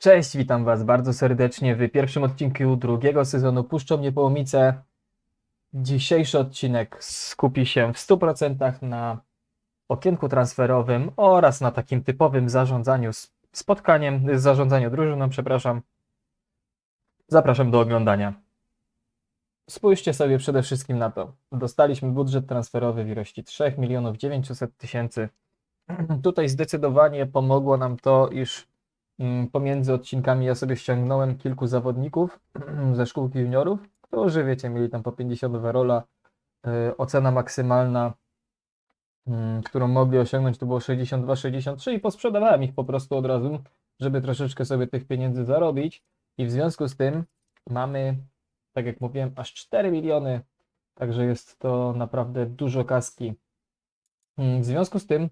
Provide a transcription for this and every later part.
Cześć, witam Was bardzo serdecznie w pierwszym odcinku drugiego sezonu Puszczą mnie połomice. Dzisiejszy odcinek skupi się w 100% na okienku transferowym oraz na takim typowym zarządzaniu spotkaniem, zarządzaniu drużyną, przepraszam. Zapraszam do oglądania. Spójrzcie sobie przede wszystkim na to. Dostaliśmy budżet transferowy w ilości 3 milionów 900 tysięcy. Tutaj zdecydowanie pomogło nam to, iż pomiędzy odcinkami ja sobie ściągnąłem kilku zawodników ze szkółki juniorów, którzy wiecie, mieli tam po 50 overalla. Yy, Ocena maksymalna, mm, którą mogli osiągnąć, to było 62-63 i posprzedawałem ich po prostu od razu, żeby troszeczkę sobie tych pieniędzy zarobić. I w związku z tym mamy, tak jak mówiłem, aż 4 miliony, także jest to naprawdę dużo kaski. Mm, W związku z tym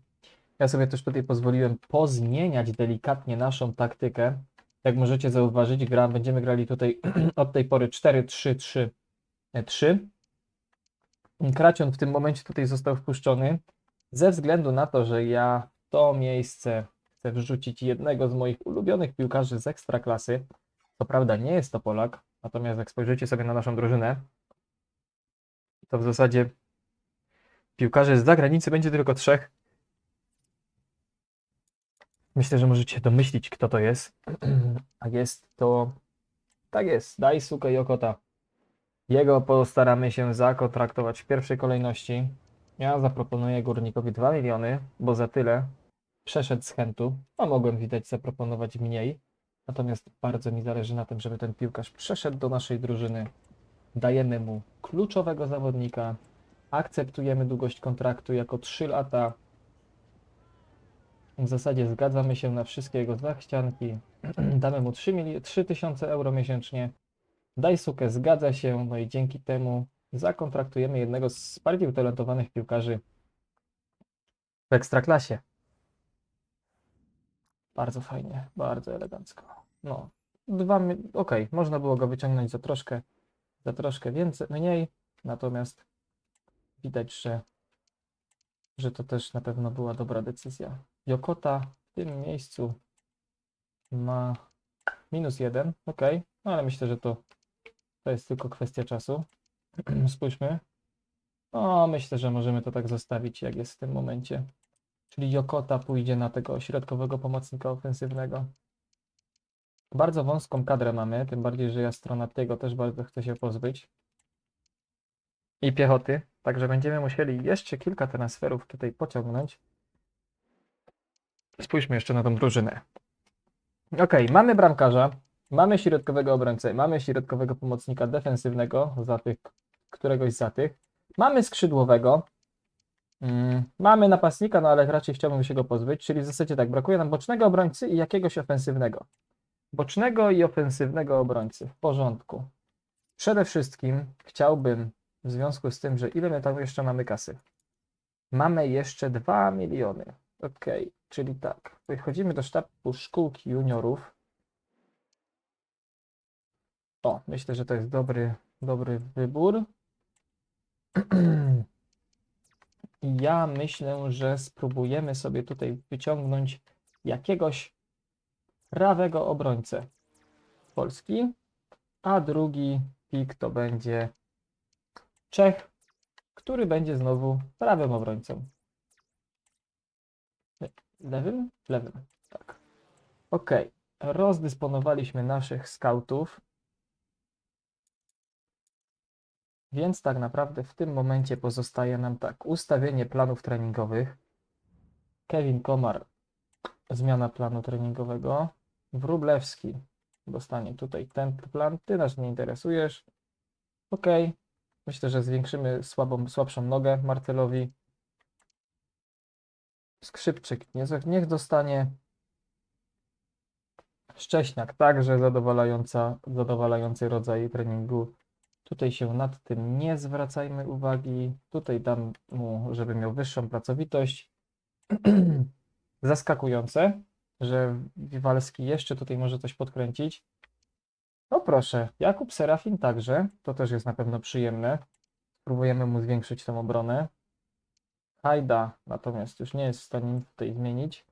ja sobie też tutaj pozwoliłem pozmieniać delikatnie naszą taktykę. Jak możecie zauważyć, gra, będziemy grali tutaj od tej pory 4-3-3-3. Kracion w tym momencie tutaj został wpuszczony ze względu na to, że ja w to miejsce chcę wrzucić jednego z moich ulubionych piłkarzy z ekstraklasy. Co prawda nie jest to Polak, natomiast jak spojrzycie sobie na naszą drużynę, to w zasadzie piłkarzy z zagranicy będzie tylko trzech. Myślę, że możecie domyślić, kto to jest. A jest to. Tak jest, Daisuke Yokota. Jego postaramy się zakontraktować w pierwszej kolejności. Ja zaproponuję górnikowi 2 miliony, bo za tyle przeszedł z chętu. A mogłem widać zaproponować mniej. Natomiast bardzo mi zależy na tym, żeby ten piłkarz przeszedł do naszej drużyny. Dajemy mu kluczowego zawodnika. Akceptujemy długość kontraktu jako 3 lata. W zasadzie zgadzamy się na wszystkie jego zachcianki. Damy mu 3 mili- 3000 euro miesięcznie. Daisuke zgadza się, no i dzięki temu zakontraktujemy jednego z bardziej utalentowanych piłkarzy w ekstraklasie. Bardzo fajnie, bardzo elegancko. No, dwa, okej, można było go wyciągnąć za troszkę, za troszkę więcej, mniej, natomiast widać, że, że to też na pewno była dobra decyzja. Jokota w tym miejscu ma minus jeden, ok, no ale myślę, że to, to jest tylko kwestia czasu. Spójrzmy. O, myślę, że możemy to tak zostawić, jak jest w tym momencie. Czyli Jokota pójdzie na tego środkowego pomocnika ofensywnego. Bardzo wąską kadrę mamy, tym bardziej, że ja Stronatiego też bardzo chcę się pozbyć. I piechoty, także będziemy musieli jeszcze kilka transferów tutaj pociągnąć. Spójrzmy jeszcze na tą drużynę. Ok, mamy bramkarza, mamy środkowego obrońcę, mamy środkowego pomocnika defensywnego, za tych, któregoś za tych. Mamy skrzydłowego, mm, mamy napastnika, no ale raczej chciałbym się go pozbyć, czyli w zasadzie tak, brakuje nam bocznego obrońcy i jakiegoś ofensywnego. Bocznego i ofensywnego obrońcy, w porządku. Przede wszystkim chciałbym, w związku z tym, że ile my tam jeszcze mamy kasy? Mamy jeszcze 2 miliony. Ok, czyli tak. Wychodzimy do sztabu szkółki juniorów. O, myślę, że to jest dobry, dobry wybór. Ja myślę, że spróbujemy sobie tutaj wyciągnąć jakiegoś prawego obrońcę Polski, a drugi pik to będzie Czech, który będzie znowu prawym obrońcą. Lewym? Lewym, tak. Ok, rozdysponowaliśmy naszych skautów. Więc tak naprawdę w tym momencie pozostaje nam tak, ustawienie planów treningowych. Kevin Komar, zmiana planu treningowego. Wróblewski dostanie tutaj ten plan. Ty nas nie interesujesz. Ok, myślę, że zwiększymy słabą, słabszą nogę Marcelowi. Skrzypczyk nie, niech dostanie. Szcześniak także zadowalająca, zadowalający rodzaj treningu. Tutaj się nad tym nie zwracajmy uwagi. Tutaj dam mu, żeby miał wyższą pracowitość. Zaskakujące, że Wiwalski jeszcze tutaj może coś podkręcić. No proszę, Jakub Serafin także. To też jest na pewno przyjemne. Spróbujemy mu zwiększyć tą obronę. Hajda natomiast już nie jest w stanie nic tutaj zmienić.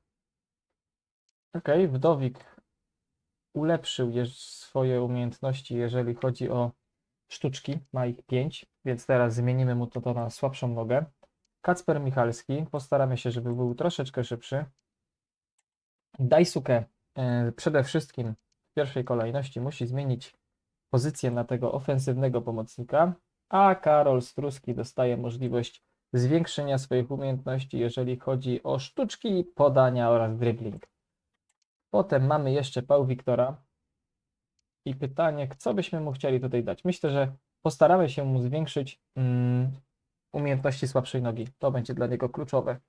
Ok, Wdowik ulepszył swoje umiejętności, jeżeli chodzi o sztuczki. Ma ich 5, więc teraz zmienimy mu to, to na słabszą nogę. Kacper Michalski, postaramy się, żeby był troszeczkę szybszy. Daisuke e, przede wszystkim w pierwszej kolejności musi zmienić pozycję na tego ofensywnego pomocnika, a Karol Struski dostaje możliwość zwiększenia swoich umiejętności, jeżeli chodzi o sztuczki, podania oraz dribbling. Potem mamy jeszcze Pał Wiktora i pytanie, co byśmy mu chcieli tutaj dać? Myślę, że postaramy się mu zwiększyć mm, umiejętności słabszej nogi. To będzie dla niego kluczowe,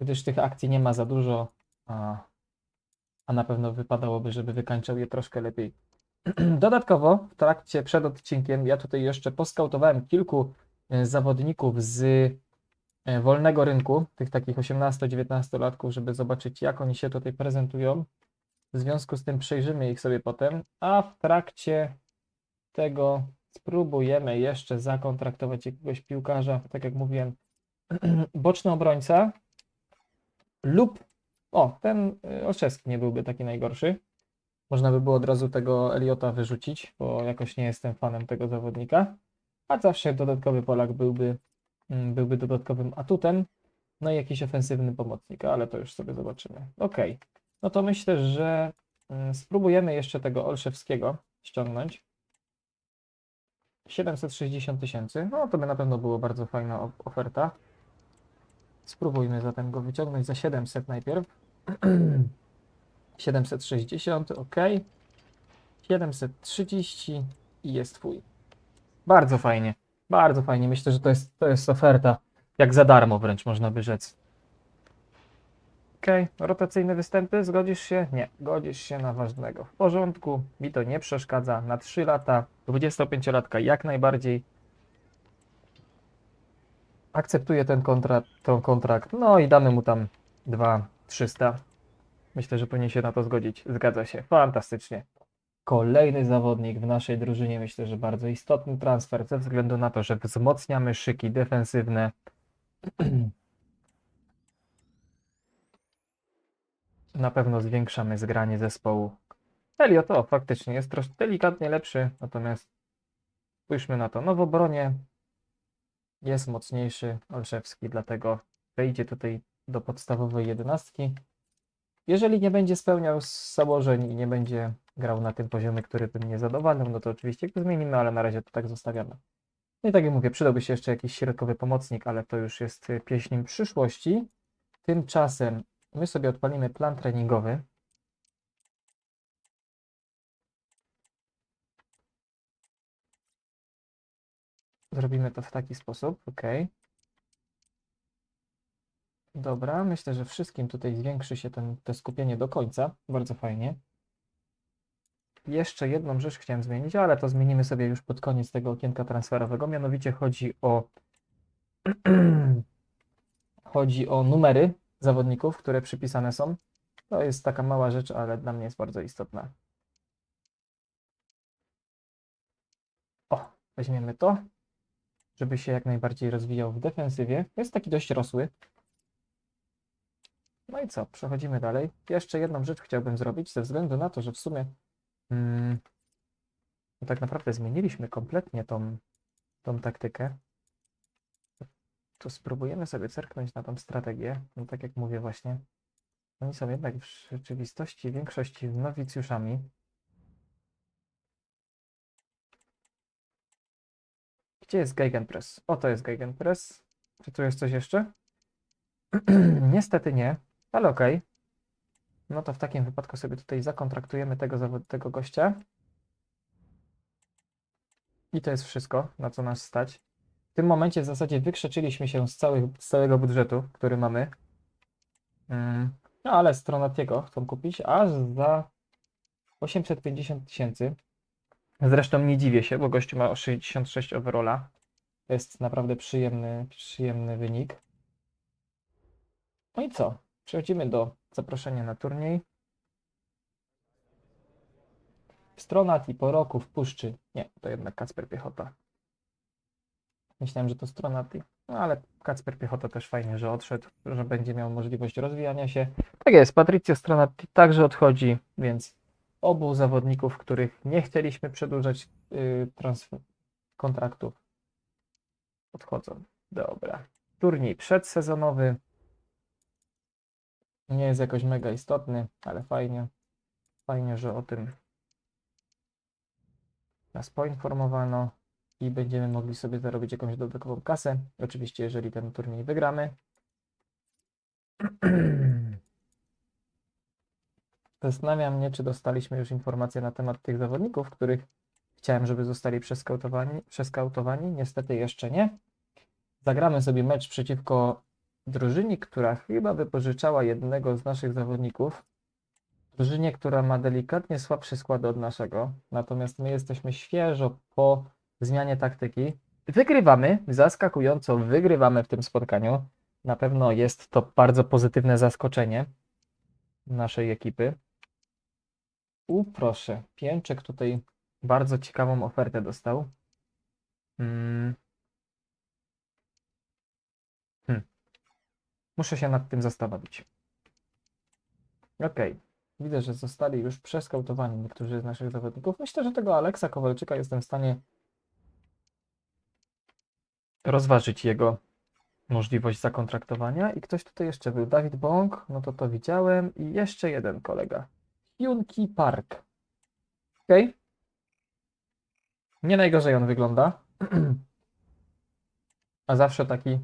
gdyż tych akcji nie ma za dużo, a, a na pewno wypadałoby, żeby wykańczał je troszkę lepiej. Dodatkowo w trakcie przed odcinkiem ja tutaj jeszcze poskautowałem kilku zawodników z e, wolnego rynku, tych takich 18-19 latków, żeby zobaczyć jak oni się tutaj prezentują. W związku z tym przejrzymy ich sobie potem, a w trakcie tego spróbujemy jeszcze zakontraktować jakiegoś piłkarza, tak jak mówiłem, boczny obrońca lub o, ten y, Olszewski nie byłby taki najgorszy. Można by było od razu tego Eliota wyrzucić, bo jakoś nie jestem fanem tego zawodnika. A zawsze dodatkowy Polak byłby, mm, byłby dodatkowym atutem. No i jakiś ofensywny pomocnik, ale to już sobie zobaczymy. Ok, no to myślę, że mm, spróbujemy jeszcze tego Olszewskiego ściągnąć. 760 tysięcy, no to by na pewno było bardzo fajna oferta. Spróbujmy zatem go wyciągnąć za 700 najpierw. 760, ok. 730 i jest twój. Bardzo fajnie, bardzo fajnie. Myślę, że to jest, to jest oferta jak za darmo wręcz można by rzec. Okej, rotacyjne występy, zgodzisz się? Nie, godzisz się na ważnego. W porządku, mi to nie przeszkadza. Na 3 lata, 25-latka jak najbardziej. Akceptuję ten kontrakt, ten kontrakt, no i damy mu tam 2-300. Myślę, że powinien się na to zgodzić. Zgadza się, fantastycznie. Kolejny zawodnik w naszej drużynie, myślę, że bardzo istotny transfer, ze względu na to, że wzmocniamy szyki defensywne. Na pewno zwiększamy zgranie zespołu. Elliot, o, faktycznie jest troszkę delikatnie lepszy, natomiast spójrzmy na to. No w obronie jest mocniejszy Olszewski, dlatego wejdzie tutaj do podstawowej jedenastki. Jeżeli nie będzie spełniał założeń i nie będzie grał na tym poziomie, który by mnie zadowalał, no to oczywiście go zmienimy, ale na razie to tak zostawiamy. No i tak jak mówię, przydałby się jeszcze jakiś środkowy pomocnik, ale to już jest y, pieśń przyszłości. Tymczasem my sobie odpalimy plan treningowy. Zrobimy to w taki sposób, ok. Dobra, myślę, że wszystkim tutaj zwiększy się ten, to skupienie do końca. Bardzo fajnie. Jeszcze jedną rzecz chciałem zmienić, ale to zmienimy sobie już pod koniec tego okienka transferowego. Mianowicie chodzi o chodzi o numery zawodników, które przypisane są. To jest taka mała rzecz, ale dla mnie jest bardzo istotna. O, weźmiemy to, żeby się jak najbardziej rozwijał w defensywie. Jest taki dość rosły. No i co, przechodzimy dalej. Jeszcze jedną rzecz chciałbym zrobić, ze względu na to, że w sumie mm, no tak naprawdę zmieniliśmy kompletnie tą, tą taktykę. To spróbujemy sobie zerknąć na tą strategię. No tak jak mówię właśnie, oni są jednak w rzeczywistości w większości nowicjuszami. Gdzie jest Gegenpress? O, to jest Gegenpress. Czy tu jest coś jeszcze? Niestety nie, ale okej. No to w takim wypadku sobie tutaj zakontraktujemy tego, tego gościa. I to jest wszystko, na co nas stać. W tym momencie w zasadzie wykrzeczyliśmy się z, z całego budżetu, który mamy. Mm, No ale Stronatiego chcą kupić aż za 850 tysięcy. Zresztą nie dziwię się, bo gościu ma o 66 overalla. To jest naprawdę przyjemny, przyjemny wynik. No i co? Przechodzimy do zaproszenia na turniej. Stronat i po roku w puszczy. Nie, to jednak Kacper Piechota. Myślałem, że to Stronati. No ale Kacper Piechota też fajnie, że odszedł, że będzie miał możliwość rozwijania się. Tak jest, Patricio Stronati także odchodzi, więc obu zawodników, których nie chcieliśmy przedłużać yy, kontraktów. Odchodzą. Dobra. Turniej przedsezonowy. Nie jest jakoś mega istotny, ale fajnie. Fajnie, że o tym nas poinformowano i będziemy mogli sobie zarobić jakąś dodatkową kasę. Oczywiście, jeżeli ten turniej wygramy. Zastanawiam mnie, czy dostaliśmy już informacje na temat tych zawodników, których chciałem, żeby zostali przeskautowani. przeskautowani. Niestety jeszcze nie. Zagramy sobie mecz przeciwko drużynie, która chyba wypożyczała jednego z naszych zawodników. Drużynie, która ma delikatnie słabszy skład od naszego. Natomiast my jesteśmy świeżo po zmianie taktyki. Wygrywamy, zaskakująco wygrywamy w tym spotkaniu. Na pewno jest to bardzo pozytywne zaskoczenie naszej ekipy. U, proszę, Pięczek tutaj bardzo ciekawą ofertę dostał. Mm. Muszę się nad tym zastanowić. Okej. Widzę, że zostali już przeskautowani niektórzy z naszych zawodników. Myślę, że tego Aleksa Kowalczyka jestem w stanie rozważyć jego możliwość zakontraktowania. I ktoś tutaj jeszcze był. Dawid Bąk, no to to widziałem. I jeszcze jeden kolega. Hyunki Park. Okej. Nie najgorzej on wygląda. A zawsze taki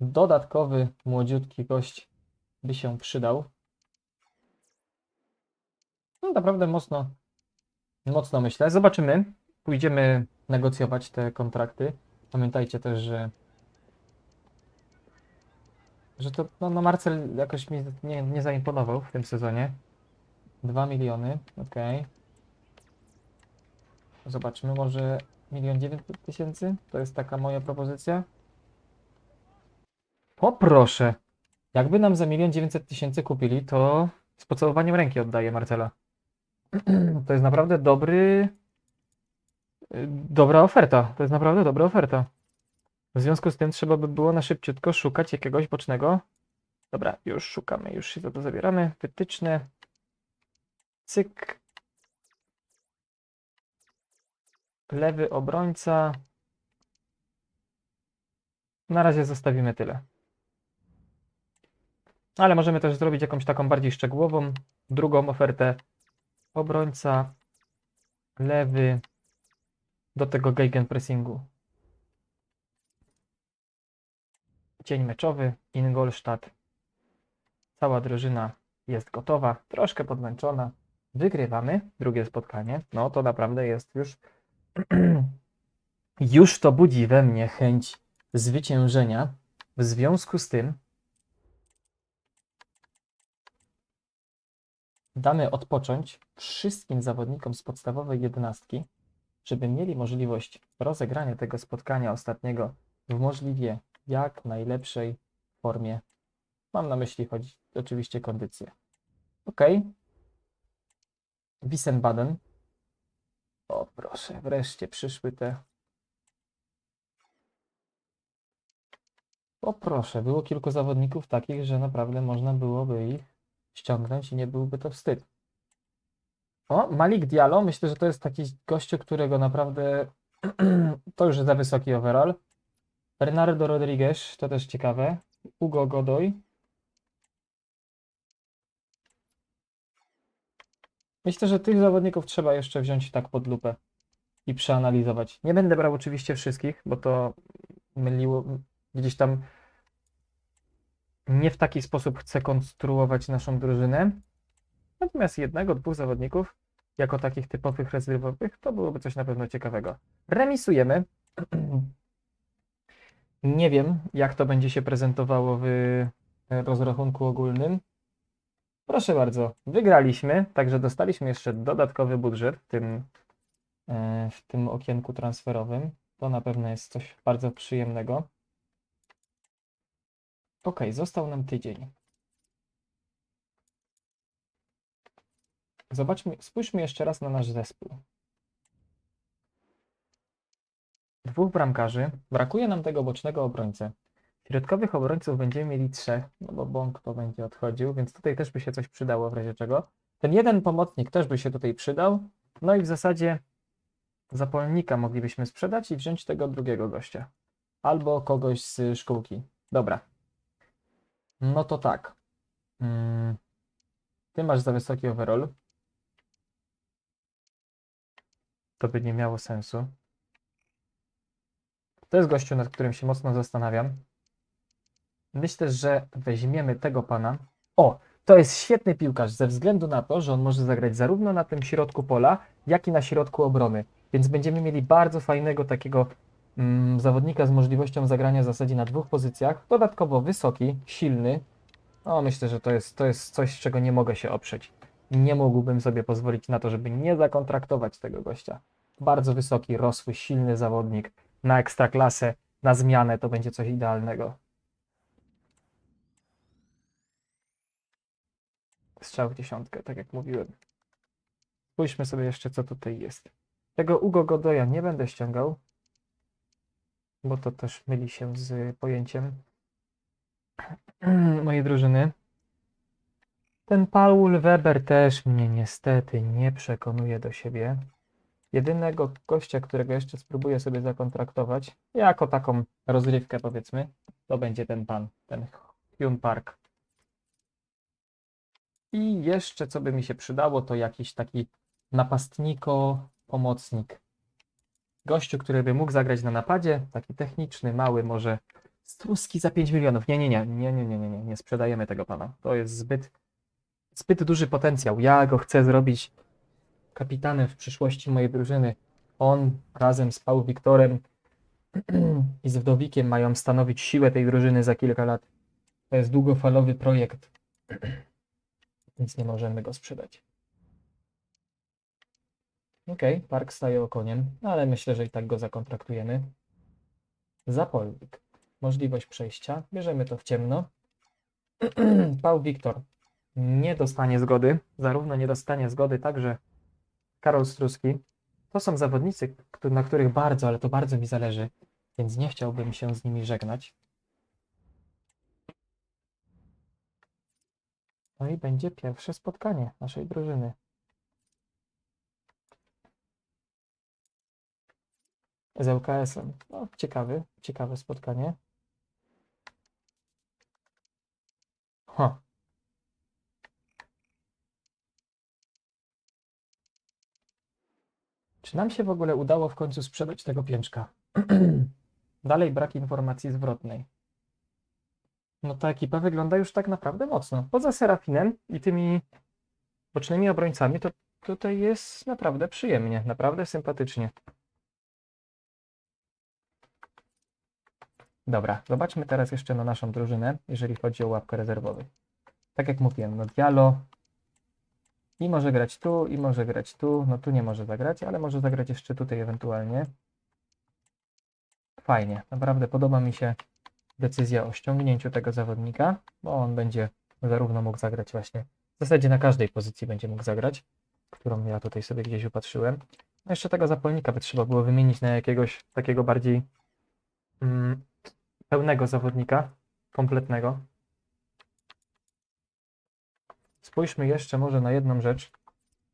dodatkowy, młodziutki gość by się przydał. No naprawdę mocno, mocno myślę. Zobaczymy. Pójdziemy negocjować te kontrakty. Pamiętajcie też, że że to no, no Marcel jakoś mi nie, nie zaimponował w tym sezonie. 2 miliony, ok. Zobaczmy, może milion dziewięćset tysięcy? To jest taka moja propozycja. O proszę! Jakby nam za milion dziewięćset tysięcy kupili, to z pocałowaniem ręki oddaję Marcela. To jest naprawdę dobry. y, Dobra oferta. To jest naprawdę dobra oferta. W związku z tym trzeba by było na szybciutko szukać jakiegoś bocznego. Dobra, już szukamy, już się za to zabieramy. Wytyczne. Cyk. Lewy obrońca. Na razie zostawimy tyle. Ale możemy też zrobić jakąś taką bardziej szczegółową, drugą ofertę. Obrońca, lewy, do tego gegenpressingu. Dzień meczowy, Ingolstadt. Cała drużyna jest gotowa, troszkę podmęczona. Wygrywamy drugie spotkanie. No to naprawdę jest już. już to budzi we mnie chęć zwyciężenia. W związku z tym damy odpocząć wszystkim zawodnikom z podstawowej jedenastki, żeby mieli możliwość rozegrania tego spotkania ostatniego w możliwie jak najlepszej formie. Mam na myśli chodzi oczywiście kondycję. Ok. Wissenbaden. O proszę, wreszcie przyszły te. O proszę, było kilku zawodników takich, że naprawdę można byłoby ich ściągnąć i nie byłby to wstyd. O, Malik Diallo, myślę, że to jest taki gościu, którego naprawdę to już za wysoki overall. Bernardo Rodriguez, to też ciekawe. Hugo Godoy. Myślę, że tych zawodników trzeba jeszcze wziąć tak pod lupę i przeanalizować. Nie będę brał oczywiście wszystkich, bo to myliło gdzieś tam nie w taki sposób chcę konstruować naszą drużynę. Natomiast jednego, dwóch zawodników jako takich typowych rezerwowych to byłoby coś na pewno ciekawego. Remisujemy. Nie wiem, jak to będzie się prezentowało w rozrachunku ogólnym. Proszę bardzo, wygraliśmy, także dostaliśmy jeszcze dodatkowy budżet w tym, e, w tym okienku transferowym. To na pewno jest coś bardzo przyjemnego. Ok, został nam tydzień. Zobaczmy, spójrzmy jeszcze raz na nasz zespół. Dwóch bramkarzy. Brakuje nam tego bocznego obrońcy. Środkowych obrońców będziemy mieli trzech, no bo Bąk to będzie odchodził, więc tutaj też by się coś przydało w razie czego. Ten jeden pomocnik też by się tutaj przydał. No i w zasadzie zapalnika moglibyśmy sprzedać i wziąć tego drugiego gościa. Albo kogoś z szkółki. Dobra. No to tak. Mm. Ty masz za wysoki overall. To by nie miało sensu. To jest gościu, nad którym się mocno zastanawiam. Myślę, że weźmiemy tego pana. O, to jest świetny piłkarz ze względu na to, że on może zagrać zarówno na tym środku pola, jak i na środku obrony. Więc będziemy mieli bardzo fajnego takiego zawodnika z możliwością zagrania w zasadzie na dwóch pozycjach. Dodatkowo wysoki, silny. O, myślę, że to jest, to jest coś, czego nie mogę się oprzeć. Nie mógłbym sobie pozwolić na to, żeby nie zakontraktować tego gościa. Bardzo wysoki, rosły, silny zawodnik na ekstraklasę, na zmianę to będzie coś idealnego. Strzał w dziesiątkę, tak jak mówiłem. Spójrzmy sobie jeszcze, co tutaj jest. Tego Ugo Godoya nie będę ściągał, bo to też myli się z pojęciem mojej drużyny. Ten Paul Weber też mnie niestety nie przekonuje do siebie. Jedynego gościa, którego jeszcze spróbuję sobie zakontraktować, jako taką rozrywkę powiedzmy, to będzie ten pan, ten Hyun Park. I jeszcze co by mi się przydało, to jakiś taki napastniko, pomocnik. Gościu, który by mógł zagrać na napadzie, taki techniczny, mały, może Struski za 5 milionów. Nie, nie, nie, nie, nie, nie, nie, nie, nie sprzedajemy tego pana. To jest zbyt, zbyt duży potencjał. Ja go chcę zrobić kapitanem w przyszłości mojej drużyny. On razem z Paul Wiktorem i z Wdowikiem mają stanowić siłę tej drużyny za kilka lat. To jest długofalowy projekt, więc nie możemy go sprzedać. Okej, Park staje okoniem, no ale myślę, że i tak go zakontraktujemy. Zapolnik. Możliwość przejścia. Bierzemy to w ciemno. Paul Wiktor nie dostanie zgody. Zarówno nie dostanie zgody, także Karol Struski. To są zawodnicy, na których bardzo, ale to bardzo mi zależy, więc nie chciałbym się z nimi żegnać. No i będzie pierwsze spotkanie naszej drużyny. Z ŁKS-em. No, ciekawy, ciekawe spotkanie. Czy nam się w ogóle udało w końcu sprzedać tego pięczka? Dalej brak informacji zwrotnej. No ta ekipa wygląda już tak naprawdę mocno. Poza Serafinem i tymi bocznymi obrońcami, to tutaj jest naprawdę przyjemnie, naprawdę sympatycznie. Dobra, zobaczmy teraz jeszcze na naszą drużynę, jeżeli chodzi o łapkę rezerwowych. Tak jak mówiłem, no Diallo i może grać tu, i może grać tu. No tu nie może zagrać, ale może zagrać jeszcze tutaj ewentualnie. Fajnie, naprawdę podoba mi się decyzja o ściągnięciu tego zawodnika, bo on będzie zarówno mógł zagrać właśnie, w zasadzie na każdej pozycji będzie mógł zagrać, którą ja tutaj sobie gdzieś upatrzyłem. No jeszcze tego zapolnika by trzeba było wymienić na jakiegoś takiego bardziej mm, pełnego zawodnika, kompletnego. Spójrzmy jeszcze może na jedną rzecz,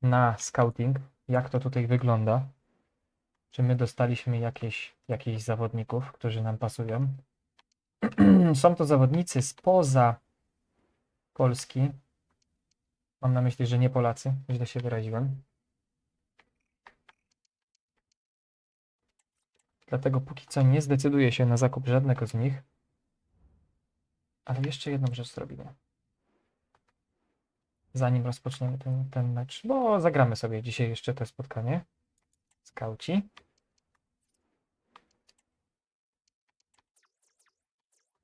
na scouting, jak to tutaj wygląda. Czy my dostaliśmy jakieś, jakichś zawodników, którzy nam pasują? Są to zawodnicy spoza Polski. Mam na myśli, że nie Polacy, źle się wyraziłem. Dlatego póki co nie zdecyduję się na zakup żadnego z nich. Ale jeszcze jedną rzecz zrobimy. Zanim rozpoczniemy ten, ten mecz, bo zagramy sobie dzisiaj jeszcze to spotkanie. Skauci.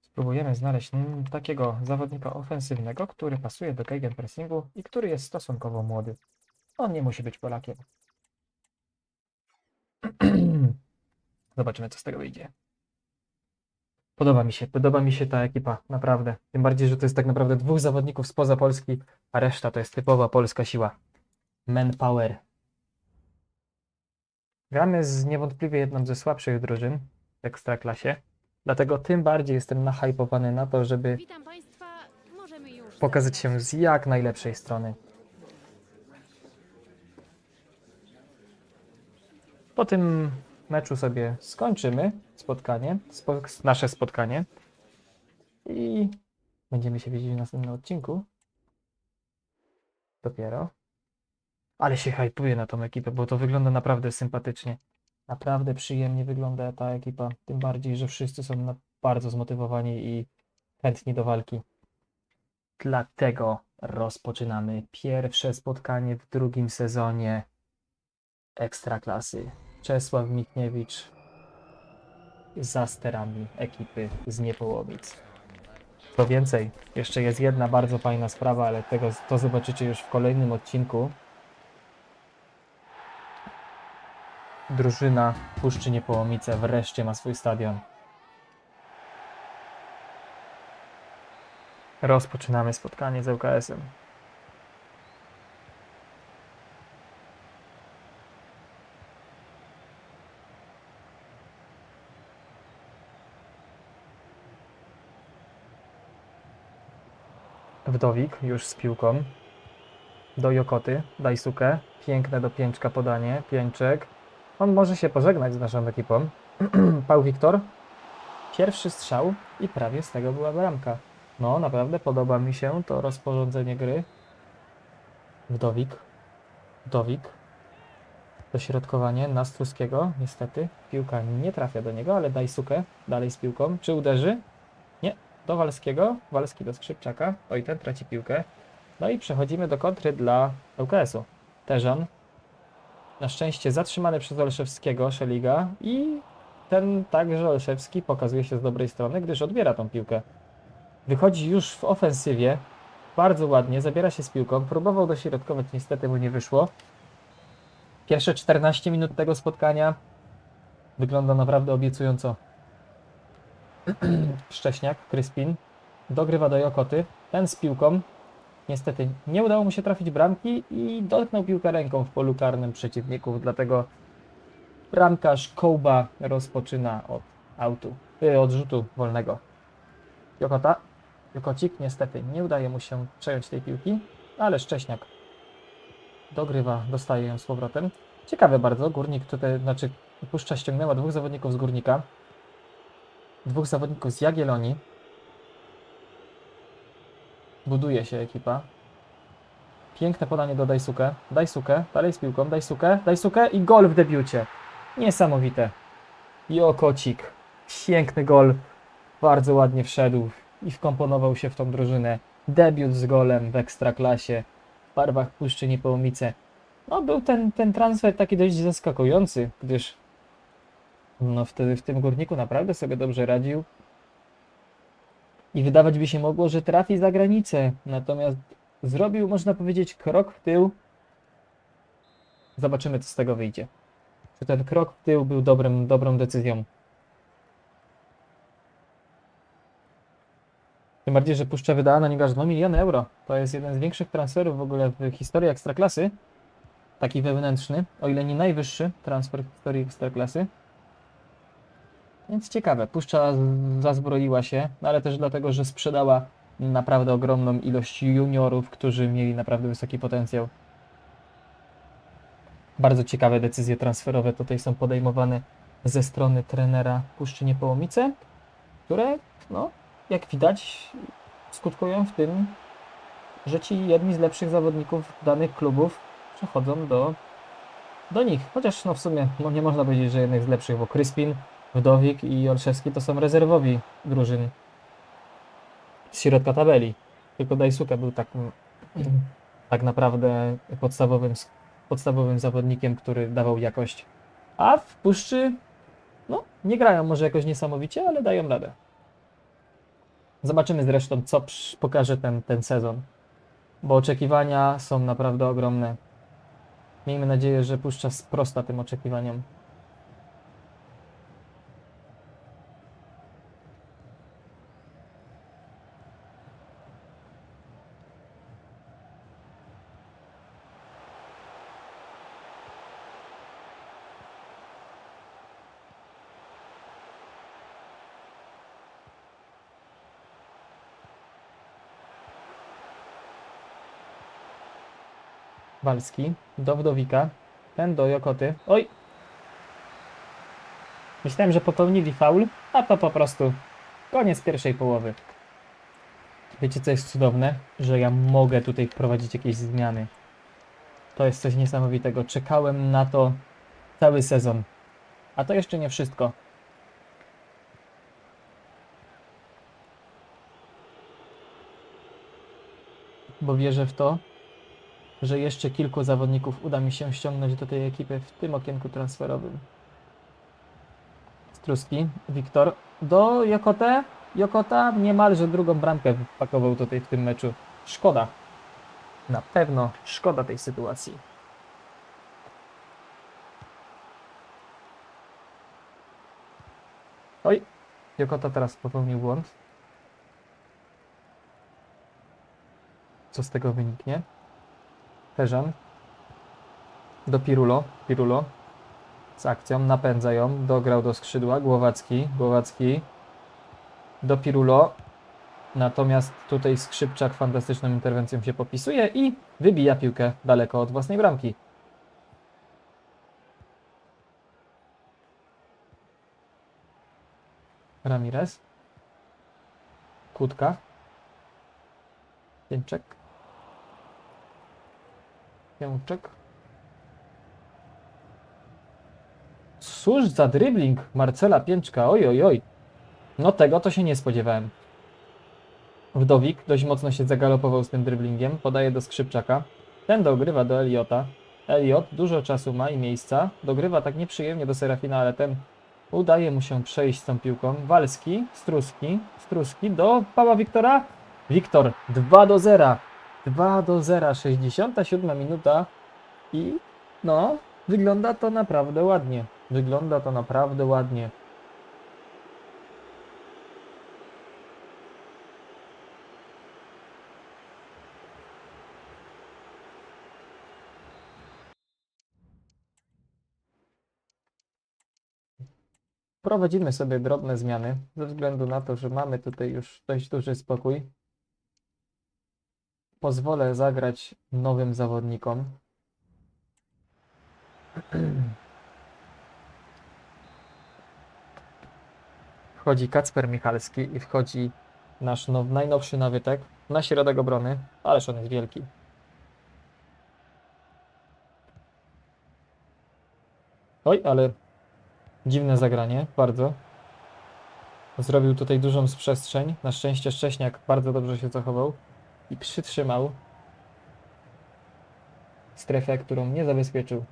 Spróbujemy znaleźć takiego zawodnika ofensywnego, który pasuje do gegenpressingu i który jest stosunkowo młody. On nie musi być Polakiem. Zobaczymy, co z tego wyjdzie. Podoba mi się, podoba mi się ta ekipa, naprawdę. Tym bardziej, że to jest tak naprawdę dwóch zawodników spoza Polski, a reszta to jest typowa polska siła. Manpower. Gramy z niewątpliwie jedną ze słabszych drużyn w ekstraklasie, dlatego tym bardziej jestem nahypowany na to, żeby pokazać się z jak najlepszej strony. Po tym meczu sobie skończymy spotkanie, spo, nasze spotkanie i będziemy się widzieć w następnym odcinku. Dopiero. Ale się hypuje na tą ekipę, bo to wygląda naprawdę sympatycznie. Naprawdę przyjemnie wygląda ta ekipa. Tym bardziej, że wszyscy są bardzo zmotywowani i chętni do walki. Dlatego rozpoczynamy pierwsze spotkanie w drugim sezonie Ekstraklasy. Czesław Michniewicz za sterami ekipy z Niepołomic. Co więcej, jeszcze jest jedna bardzo fajna sprawa, ale tego, to zobaczycie już w kolejnym odcinku. Drużyna Puszczy Niepołomice wreszcie ma swój stadion. Rozpoczynamy spotkanie z ŁKS-em. Wdowik już z piłką. Do Jokoty, Dajsuke. Piękne do Pięczka podanie. Pięczek. On może się pożegnać z naszą ekipą. Pał Wiktor. Pierwszy strzał i prawie z tego była bramka. No, naprawdę podoba mi się to rozporządzenie gry. Wdowik. Wdowik. Dośrodkowanie na Struskiego. Niestety piłka nie trafia do niego, ale Dajsuke dalej z piłką. Czy uderzy? Nie. Do Walskiego. Walski do Skrzypczaka. Oj, ten traci piłkę. No i przechodzimy do kontry dla ŁKS-u. Teżan. Na szczęście zatrzymany przez Olszewskiego, Szeliga i ten także Olszewski pokazuje się z dobrej strony, gdyż odbiera tą piłkę. Wychodzi już w ofensywie, bardzo ładnie, zabiera się z piłką, próbował dośrodkować, niestety mu nie wyszło. Pierwsze 14 minut tego spotkania wygląda naprawdę obiecująco. Szcześniak, Kryspin, dogrywa do Jokoty, ten z piłką. Niestety nie udało mu się trafić bramki i dotknął piłkę ręką w polu karnym przeciwników, dlatego bramkarz Kołba rozpoczyna od autu, y, od rzutu wolnego. Jokota, Jokocik niestety nie udaje mu się przejąć tej piłki, ale Szcześniak dogrywa, dostaje ją z powrotem. Ciekawe bardzo, Górnik tutaj, znaczy Puszcza ściągnęła dwóch zawodników z Górnika, dwóch zawodników z Jagiellonii. Buduje się ekipa. Piękne podanie do Dajsuke. Dajsuke, dalej z piłką, Dajsuke, Dajsuke i gol w debiucie. Niesamowite. Jokocik. Piękny gol. Bardzo ładnie wszedł i wkomponował się w tą drużynę. Debiut z golem w Ekstraklasie. W barwach Puszczy Niepołomice. No był ten, ten transfer taki dość zaskakujący, gdyż no wtedy w tym górniku naprawdę sobie dobrze radził. I wydawać by się mogło, że trafi za granicę. Natomiast zrobił, można powiedzieć, krok w tył. Zobaczymy, co z tego wyjdzie. Czy ten krok w tył był dobrym, dobrą decyzją. Tym bardziej, że Puszcza wydała na niego aż 2 miliony euro. To jest jeden z większych transferów w ogóle w historii Ekstraklasy. Taki wewnętrzny, o ile nie najwyższy transfer w historii Ekstraklasy. Więc ciekawe, Puszcza zazbroiła się, ale też dlatego, że sprzedała naprawdę ogromną ilość juniorów, którzy mieli naprawdę wysoki potencjał. Bardzo ciekawe decyzje transferowe tutaj są podejmowane ze strony trenera Puszczy Niepołomice, które, no, jak widać, skutkują w tym, że ci jedni z lepszych zawodników danych klubów przechodzą do, do nich. Chociaż no w sumie no nie można powiedzieć, że jednych z lepszych, bo Kryspin, Wdowik i Olszewski to są rezerwowi drużyn z środka tabeli. Tylko Dajsuka był takim tak naprawdę podstawowym, podstawowym zawodnikiem, który dawał jakość. A w Puszczy no, nie grają może jakoś niesamowicie, ale dają radę. Zobaczymy zresztą, co pokaże ten, ten sezon, bo oczekiwania są naprawdę ogromne. Miejmy nadzieję, że Puszcza sprosta tym oczekiwaniom. Walski do Wdowika, ten do Jokoty. Oj! Myślałem, że popełnili faul, a to po prostu koniec pierwszej połowy. Wiecie, co jest cudowne? Że ja mogę tutaj wprowadzić jakieś zmiany. To jest coś niesamowitego. Czekałem na to cały sezon. A to jeszcze nie wszystko. Bo wierzę w to, że jeszcze kilku zawodników uda mi się ściągnąć do tej ekipy w tym okienku transferowym. Struski, Wiktor, do Jokote. Jokota niemalże drugą bramkę wpakował tutaj w tym meczu. Szkoda. Na pewno szkoda tej sytuacji. Oj, Jokota teraz popełnił błąd. Co z tego wyniknie? Teżan. Do Pirulo. Pirulo. Z akcją. Napędza ją. Dograł do skrzydła. Głowacki. Głowacki. Do Pirulo. Natomiast tutaj Skrzypczak fantastyczną interwencją się popisuje i wybija piłkę daleko od własnej bramki. Ramirez. Kłódka. Pięczek. Piączek. Cóż za dribbling Marcela Pięczka, oj, oj, oj. No tego to się nie spodziewałem. Wdowik dość mocno się zagalopował z tym dribblingiem, podaje do Skrzypczaka. Ten dogrywa do Eliota. Eliot dużo czasu ma i miejsca. Dogrywa tak nieprzyjemnie do Serafina, ale ten udaje mu się przejść z tą piłką. Walski, Struski, Struski do Pała Wiktora. Wiktor 2 do 0. 2 do 0, 67 minuta i no, wygląda to naprawdę ładnie. Wygląda to naprawdę ładnie. Prowadzimy sobie drobne zmiany ze względu na to, że mamy tutaj już dość duży spokój. Pozwolę zagrać nowym zawodnikom. Wchodzi Kacper Michalski i wchodzi nasz now, najnowszy nawytek na środek obrony, ależ on jest wielki. Oj, ale dziwne zagranie, bardzo. Zrobił tutaj dużą przestrzeń. Na szczęście Szcześniak bardzo dobrze się zachował i przytrzymał strefę, którą nie zabezpieczył.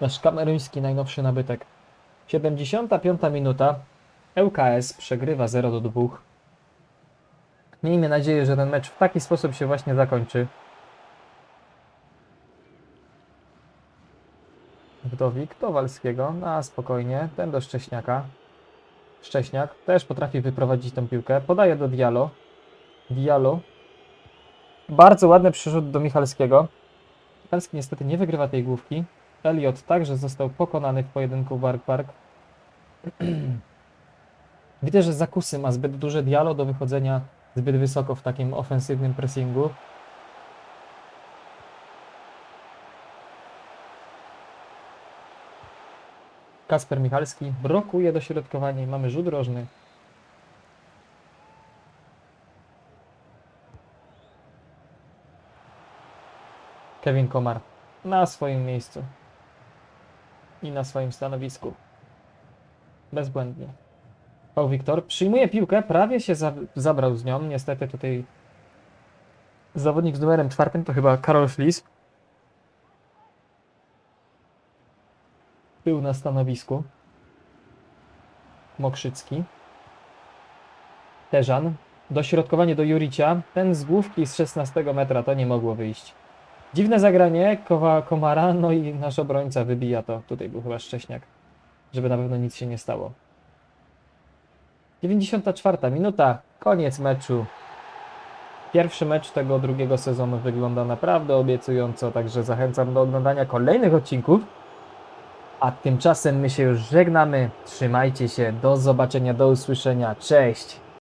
Nasz kameruński najnowszy nabytek. 75 minuta. ŁKS przegrywa 0 do 2. Miejmy nadzieję, że ten mecz w taki sposób się właśnie zakończy. Wdowik do Walskiego, na spokojnie, ten do Szcześniaka. Szcześniak też potrafi wyprowadzić tą piłkę, podaje do Dialo. Dialo. Bardzo ładny przyrzut do Michalskiego. Michalski niestety nie wygrywa tej główki. Elliot także został pokonany w pojedynku Warg-Park. Widzę, że zakusy ma zbyt duże Dialo do wychodzenia zbyt wysoko w takim ofensywnym pressingu. Kasper Michalski blokuje dośrodkowanie i mamy rzut rożny. Kevin Komar na swoim miejscu i na swoim stanowisku. Bezbłędnie. Paul Wiktor przyjmuje piłkę, prawie się za zabrał z nią. Niestety tutaj zawodnik z numerem czwartym to chyba Karol Flis. Był na stanowisku. Mokrzycki. Teżan. Dośrodkowanie do Juricia. Ten z główki z 16 metra to nie mogło wyjść. Dziwne zagranie Kowa Komara, no i nasz obrońca wybija to. Tutaj był chyba Szcześniak, żeby na pewno nic się nie stało. 94 minuta, koniec meczu. Pierwszy mecz tego drugiego sezonu wygląda naprawdę obiecująco, także zachęcam do oglądania kolejnych odcinków. A tymczasem my się już żegnamy. Trzymajcie się, do zobaczenia, do usłyszenia. Cześć!